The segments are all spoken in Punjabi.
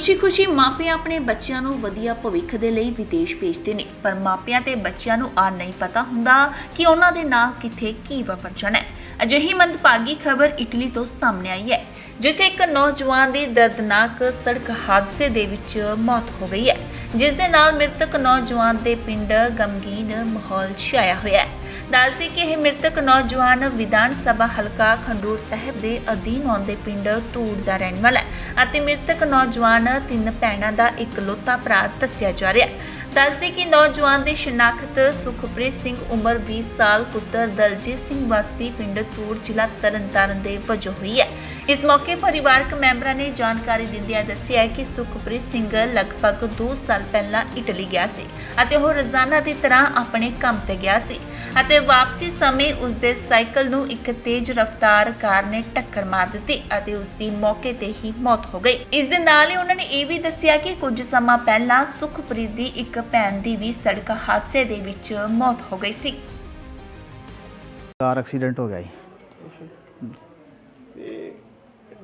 ਖੁਸ਼ੀ-ਖੁਸ਼ੀ ਮਾਪੇ ਆਪਣੇ ਬੱਚਿਆਂ ਨੂੰ ਵਧੀਆ ਭਵਿੱਖ ਦੇ ਲਈ ਵਿਦੇਸ਼ ਭੇਜਦੇ ਨੇ। ਪਰ ਮਾਪਿਆਂ ਤੇ ਬੱਚਿਆਂ ਨੂੰ ਆ ਨਹੀਂ ਪਤਾ ਹੁੰਦਾ ਕਿ ਉਹਨਾਂ ਦੇ ਨਾਲ ਕਿੱਥੇ ਕੀ ਵਾਪਰ ਜਾਣਾ ਹੈ। ਅਜਿਹੀ ਮੰਦਭਾਗੀ ਖਬਰ ਇਟਲੀ ਤੋਂ ਸਾਹਮਣੇ ਆਈ ਹੈ, ਜਿੱਥੇ ਇੱਕ ਨੌਜਵਾਨ ਦੀ ਦਰਦਨਾਕ ਸੜਕ ਹਾਦਸੇ ਦੇ ਵਿੱਚ ਮੌਤ ਹੋ ਗਈ ਹੈ, ਜਿਸ ਦੇ ਨਾਲ ਮ੍ਰਿਤਕ ਨੌਜਵਾਨ ਦੇ ਪਿੰਡ ਗਮਗੀਨ ਮਾਹੌਲ ਛਾਇਆ ਹੋਇਆ ਹੈ। ਦੱਸਦੀ ਕਿ ਇਹ ਮ੍ਰਿਤਕ ਨੌਜਵਾਨ ਵਿਧਾਨ ਸਭਾ ਹਲਕਾ ਖੰਡੂਰ ਸਾਹਿਬ ਦੇ ਅਧੀਨ ਆਉਂਦੇ ਪਿੰਡ ਧੂੜ ਦਾ ਰਹਿਣ ਵਾਲਾ ਹੈ ਅਤੇ ਮ੍ਰਿਤਕ ਨੌਜਵਾਨ ਤਿੰਨ ਭੈਣਾਂ ਦਾ ਇਕਲੌਤਾ ਭਰਾ ਦੱਸਿਆ ਜਾ ਰਿਹਾ ਹੈ। ਦੱਸਦੇ ਕਿ ਨੌਜਵਾਨ ਦੀ ਸ਼ਨਾਖਤ ਸੁਖਪ੍ਰੀਤ ਸਿੰਘ ਉਮਰ 20 ਸਾਲ, ਪੁੱਤਰ ਦਲਜੀਤ ਸਿੰਘ ਵਾਸੀ ਪਿੰਡ ਧੂੜ ਜ਼ਿਲ੍ਹਾ ਤਰਨਤਾਰਨ ਦੇ ਵਜੋਂ ਹੋਈ ਹੈ। ਇਸ ਮੌਕੇ ਪਰਿਵਾਰਕ ਮੈਂਬਰਾਂ ਨੇ ਜਾਣਕਾਰੀ ਦਿੰਦਿਆਂ ਦੱਸਿਆ ਕਿ ਸੁਖਪ੍ਰੀਤ ਸਿੰਘ ਲਗਭਗ 2 ਸਾਲ ਪਹਿਲਾਂ ਇਟਲੀ ਗਿਆ ਸੀ ਅਤੇ ਉਹ ਰੋਜ਼ਾਨਾ ਦੀ ਤਰ੍ਹਾਂ ਆਪਣੇ ਕੰਮ ਤੇ ਗਿਆ ਸੀ ਅਤੇ ਵਾਪਸੀ ਸਮੇਂ ਉਸ ਦੇ ਸਾਈਕਲ ਨੂੰ ਇੱਕ ਤੇਜ਼ ਰਫ਼ਤਾਰ ਕਾਰ ਨੇ ਟੱਕਰ ਮਾਰ ਦਿੱਤੀ ਅਤੇ ਉਸ ਦੀ ਮੌਕੇ ਤੇ ਹੀ ਮੌਤ ਹੋ ਗਈ। ਇਸ ਦੇ ਨਾਲ ਹੀ ਉਹਨਾਂ ਨੇ ਇਹ ਵੀ ਦੱਸਿਆ ਕਿ ਕੁਝ ਸਮਾਂ ਪਹਿਲਾਂ ਸੁਖਪ੍ਰੀਤ ਦੀ ਇੱਕ ਭੈਣ ਦੀ ਵੀ ਸੜਕ ਹਾਦਸੇ ਦੇ ਵਿੱਚ ਮੌਤ ਹੋ ਗਈ ਸੀ। ਕਾਰ ਐਕਸੀਡੈਂਟ ਹੋ ਗਿਆ ਜੀ।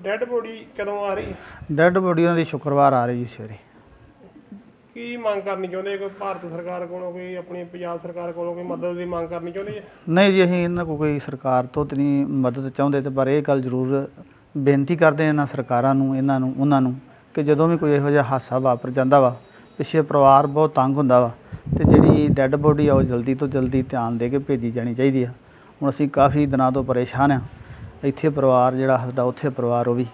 ਡੈੱਡ ਬੋਡੀ ਕਦੋਂ ਆ ਰਹੀ? ਡੈੱਡ ਬੋਡੀ ਉਹਨਾਂ ਦੀ ਸ਼ੁੱਕਰਵਾਰ ਆ ਰਹੀ ਜੀ ਸਵੇਰੇ। ਕੀ ਮੰਗ ਕਰਨੀ ਚਾਹੁੰਦੇ ਕੋਈ ਭਾਰਤ ਸਰਕਾਰ ਕੋਲੋਂ ਕੋਈ ਆਪਣੀ ਪੰਜਾਬ ਸਰਕਾਰ ਕੋਲੋਂ ਕੋਈ ਮਦਦ ਦੀ ਮੰਗ ਕਰਨੀ ਚਾਹੁੰਦੇ ਜੀ? ਨਹੀਂ ਜੀ ਅਸੀਂ ਇਹਨਾਂ ਕੋਲ ਕੋਈ ਸਰਕਾਰ ਤੋਂ ਤੇ ਨਹੀਂ ਮਦਦ ਚਾਹੁੰਦੇ ਤੇ ਪਰ ਇਹ ਗੱਲ ਜ਼ਰੂਰ ਬੇਨਤੀ ਕਰਦੇ ਹਾਂ ਇਹਨਾਂ ਸਰਕਾਰਾਂ ਨੂੰ ਇਹਨਾਂ ਨੂੰ ਉਹਨਾਂ ਨੂੰ ਕਿ ਜਦੋਂ ਵੀ ਕੋਈ ਇਹੋ ਜਿਹਾ ਹਾਦਸਾ ਵਾਪਰ ਜਾਂਦਾ ਵਾ ਪਿੱਛੇ ਪਰਿਵਾਰ ਬਹੁਤ ਤੰਗ ਹੁੰਦਾ ਵਾ ਤੇ ਜਿਹੜੀ ਡੈੱਡ ਬੋਡੀ ਆ ਉਹ ਜਲਦੀ ਤੋਂ ਜਲਦੀ ਧਿਆਨ ਦੇ ਕੇ ਭੇਜੀ ਜਾਣੀ ਚਾਹੀਦੀ ਆ। ਹੁਣ ਅਸੀਂ ਕਾਫੀ ਦਿਨਾਂ ਤੋਂ ਪਰੇਸ਼ਾਨ ਆ ਇੱਥੇ ਪਰਿਵਾਰ ਜਿਹੜਾ ਸਾਡਾ ਉੱਥੇ ਪਰਿਵਾਰ ਉਹ ਵੀ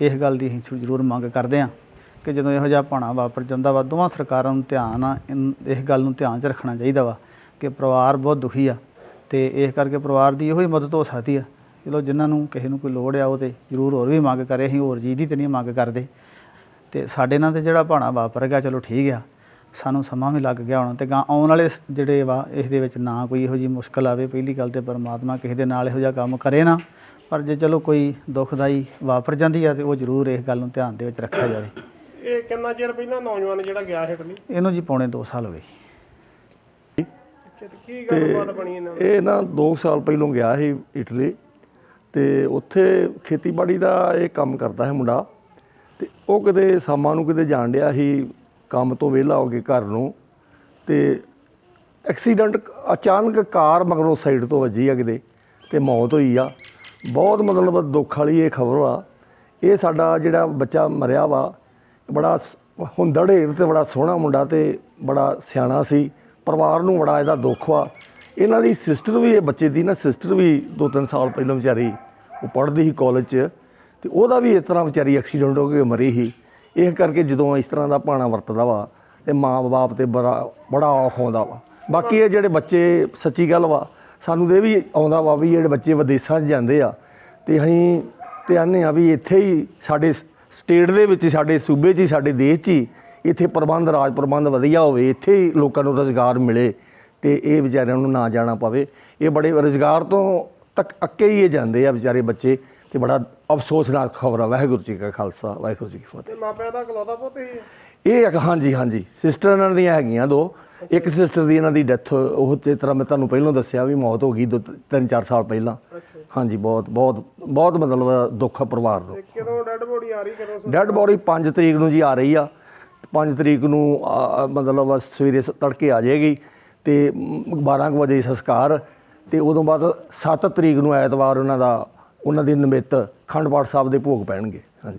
ਇਸ ਗੱਲ ਦੀ ਅਸੀਂ ਜ਼ਰੂਰ ਮੰਗ ਕਰਦੇ ਹਾਂ ਕਿ ਜਦੋਂ ਇਹੋ ਜਿਹਾ ਭਾਣਾ ਵਾਪਰ ਜਾਂਦਾ ਵਾ, ਦੋਵਾਂ ਸਰਕਾਰਾਂ ਨੂੰ ਧਿਆਨ ਆ, ਇਨ- ਇਸ ਗੱਲ ਨੂੰ ਧਿਆਨ 'ਚ ਰੱਖਣਾ ਚਾਹੀਦਾ ਵਾ ਕਿ ਪਰਿਵਾਰ ਬਹੁਤ ਦੁਖੀ ਆ ਤੇ ਇਸ ਕਰਕੇ ਪਰਿਵਾਰ ਦੀ ਇਹੋ ਹੀ ਮਦਦ ਹੋ ਸਕਦੀ ਆ। ਚਲੋ ਜਿਨ੍ਹਾਂ ਨੂੰ ਕਿਸੇ ਨੂੰ ਕੋਈ ਲੋੜ ਆ, ਉਹ ਤੇ ਜ਼ਰੂਰ ਹੋਰ ਵੀ ਮੰਗ ਕਰੇ, ਅਸੀਂ ਹੋਰ ਚੀਜ਼ ਦੀ ਤੇ ਨਹੀਂ ਮੰਗ ਕਰਦੇ। ਤੇ ਸਾਡੇ ਨਾਲ ਤੇ ਜਿਹੜਾ ਭਾਣਾ ਵਾਪਰ ਗਿਆ, ਚਲੋ ਠੀਕ ਆ। ਸਾਨੂੰ ਸਮਾਂ ਵੀ ਲੱਗ ਗਿਆ ਹੁਣ ਤੇ ਗਾਂ ਆਉਣ ਵਾਲੇ ਸ- ਜਿਹੜੇ ਵਾ ਇਸ ਦੇ ਵਿੱਚ ਨਾ ਕੋਈ ਇਹੋ ਜੀ ਮੁਸ਼ਕਲ ਆਵੇ ਪਹਿਲੀ ਗੱਲ ਤੇ ਪਰਮਾਤਮਾ ਕਿਸੇ ਦੇ ਨਾਲ ਇਹੋ ਜਿਹਾ ਕੰਮ ਕਰੇ ਨਾ ਪਰ ਜੇ ਚਲੋ ਕੋਈ ਦੁਖਦਾਈ ਵਾਪਰ ਜਾਂਦੀ ਆ ਤੇ ਉਹ ਜ਼ਰੂਰ ਇਸ ਗੱਲ ਨੂੰ ਧਿਆਨ ਦੇ ਵਿੱਚ ਰੱਖਿਆ ਜਾਵੇ। ਇਹ ਕਿੰਨਾ ਚਿਰ ਪਹਿਲਾਂ ਨੌਜਵਾਨ ਜਿਹੜਾ ਗਿਆ ਹੈ ਇਟਲੀ? ਇਹਨੂੰ ਜੀ ਪੌਣੇ 2 ਸਾਲ ਹੋ ਗਏ। ਅੱਛਾ ਤੇ ਕੀ ਗੱਲਬਾਤ ਬਣੀ ਇਹਨਾਂ ਦੀ ਇਹ ਨਾ 2 ਸਾਲ ਪਹਿਲੋਂ ਗਿਆ ਸੀ ਇਟਲੀ ਤੇ ਉੱਥੇ ਖੇਤੀਬਾੜੀ ਦਾ ਇਹ ਕੰਮ ਕਰਦਾ ਹੈ ਮੁੰਡਾ ਤੇ ਉਹ ਕਿਤੇ ਸ਼ਾਮਾਂ ਨੂੰ ਕਿਤੇ ਜਾਣ ਡਿਆ ਸੀ ਕੰਮ ਤੋਂ ਵਿਹਲਾ ਹੋ ਕੇ ਘਰ ਨੂੰ ਤੇ ਐਕਸੀਡੈਂਟ ਅਚਾਨਕ ਕਾਰ ਮਗਰੋਂ ਸਾਈਡ ਤੋਂ ਵੱਜੀ ਆ ਕਿਤੇ ਤੇ ਮੌਤ ਹੋਈ ਆ। ਬਹੁਤ ਮਤਲਬ ਦੁੱਖ ਵਾਲੀ ਇਹ ਖਬਰ ਆ। ਇਹ ਸਾਡਾ ਜਿਹੜਾ ਬੱਚਾ ਮਰਿਆ ਵਾ, ਬੜਾ ਸ- ਹੁੰਦੜ ਢੇਰ ਤੇ ਬੜਾ ਸੋਹਣਾ ਮੁੰਡਾ ਤੇ ਬੜਾ ਸਿਆਣਾ ਸੀ। ਪਰਿਵਾਰ ਨੂੰ ਬੜਾ ਇਹਦਾ ਦੁੱਖ ਵਾ। ਇਹਨਾਂ ਦੀ ਸਿਸਟਰ ਵੀ, ਇਹ ਬੱਚੇ ਦੀ ਨਾ ਸਿਸਟਰ ਵੀ ਦੋ ਤਿੰਨ ਸਾਲ ਪਹਿਲਾਂ ਵਿਚਾਰੀ, ਉਹ ਪੜ੍ਹਦੀ ਸੀ ਕਾਲਜ 'ਚ ਤੇ ਉਹਦਾ ਵੀ ਇਸ ਤਰ੍ਹਾਂ ਵਿਚਾਰੀ ਐਕਸੀਡੈਂਟ ਹੋ ਕੇ ਮਰੀ ਸੀ। ਇਸ ਕਰਕੇ ਜਦੋਂ ਇਸ ਤਰ੍ਹਾਂ ਦਾ ਪਾਣਾ ਵਰਤਦਾ ਵਾ ਤੇ ਮਾਂ-ਬਾਪ ਤੇ ਬੜਾ ਬੜਾ ਔਖ ਆਉਂਦਾ ਵਾ। ਬਾਕੀ ਇਹ ਜਿਹੜੇ ਬੱਚੇ, ਸੱਚੀ ਗੱਲ ਵਾ, ਸਾਨੂੰ ਤੇ ਇਹ ਵੀ ਆਉਂਦਾ ਵਾ ਵੀ ਜਿਹੜੇ ਬੱਚੇ ਵਿਦੇਸ਼ਾਂ 'ਚ ਜਾਂਦੇ ਆ, ਤੇ ਅਸੀਂ ਤੇ ਆਨੇ ਆ ਵੀ ਇੱਥੇ ਹੀ ਸਾਡੇ ਸਟੇਟ ਦੇ ਵਿੱਚ ਸਾਡੇ ਸੂਬੇ 'ਚ ਹੀ, ਸਾਡੇ ਦੇਸ਼ 'ਚ ਹੀ, ਇੱਥੇ ਪ੍ਰਬੰਧ, ਰਾਜ ਪ੍ਰਬੰਧ ਵਧੀਆ ਹੋਵੇ, ਇੱਥੇ ਹੀ ਲੋਕਾਂ ਨੂੰ ਰੋਜ਼ਗਾਰ ਮਿਲੇ ਤੇ ਇਹ ਵਿਚਾਰਿਆਂ ਨੂੰ ਨਾ ਜਾਣਾ ਪਵੇ। ਇਹ ਬੜੇ ਰੋਜ਼ਗਾਰ ਤੋਂ ਤੱਕ ਅੱਕੇ ਹੀ ਇਹ ਜਾਂਦੇ ਆ ਵਿਚਾਰੇ ਬੱਚੇ। ਤੇ ਬੜਾ ਅਫਸੋਸਨਾਕ ਖਬਰ ਆ ਵਾਹਿਗੁਰੂ ਜੀ ਕਾ ਖਾਲਸਾ ਵਾਹਿਗੁਰੂ ਜੀ ਕੀ ਫਤਿਹ। ਤੇ ਮਾਪਿਆਂ ਦਾ ਇਕਲੌਤਾ ਪੁੱਤ ਹੀ। ਇਹ ਇੱਕ ਹਾਂਜੀ ਹਾਂਜੀ ਸਿਸਟਰ ਇਹਨਾਂ ਦੀਆਂ ਹੈਗੀਆਂ ਦੋ। ਇੱਕ ਸਿਸਟਰ ਦੀ ਇਹਨਾਂ ਦੀ ਡੈਥ ਉਹ ਜਿਸ ਤਰ੍ਹਾਂ ਮੈਂ ਤੁਹਾਨੂੰ ਪਹਿਲਾਂ ਦੱਸਿਆ ਵੀ ਮੌਤ ਹੋ ਗਈ ਦੋ ਤਿੰਨ ਚਾਰ ਸਾਲ ਪਹਿਲਾਂ। ਹਾਂਜੀ ਬਹੁਤ ਬਹੁਤ ਬਹੁਤ ਮਤਲਬ ਦੁੱਖ ਪਰਿਵਾਰ ਨੂੰ। ਤੇ ਕਦੋਂ ਡੈੱਡ ਬੋਡੀ ਆ ਰਹੀ ਕਦੋਂ ਡੈੱਡ ਬੋਡੀ 5 ਤਰੀਕ ਨੂੰ ਜੀ ਆ ਰਹੀ ਆ। 5 ਤਰੀਕ ਨੂੰ ਮਤਲਬ ਸਵੇਰੇ ਤੜਕੇ ਆ ਜਾਏਗੀ ਤੇ ਮ, 12 ਕੁ ਵਜੇ ਸੰਸਕਾਰ ਤੇ ਉਦੋਂ ਬਾਅਦ 7 ਤਰੀਕ ਨੂੰ ਐਤਵਾਰ ਉਹਨਾਂ ਦਾ ਉਹਨਾਂ ਦੀ ਨਿਮਿਤ ਖੰਡ ਪਾਠ ਸਾਹਿਬ ਦੇ ਭੋਗ ਪੈਣਗੇ। ਹਾਂਜੀ।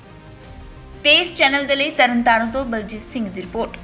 ਤੇ ਇਸ ਚੈਨਲ ਦੇ ਲਈ ਤਰਨਤਾਰਨ ਤੋਂ ਬਲਜੀਤ ਸਿੰਘ ਦੀ ਰਿਪੋਰਟ।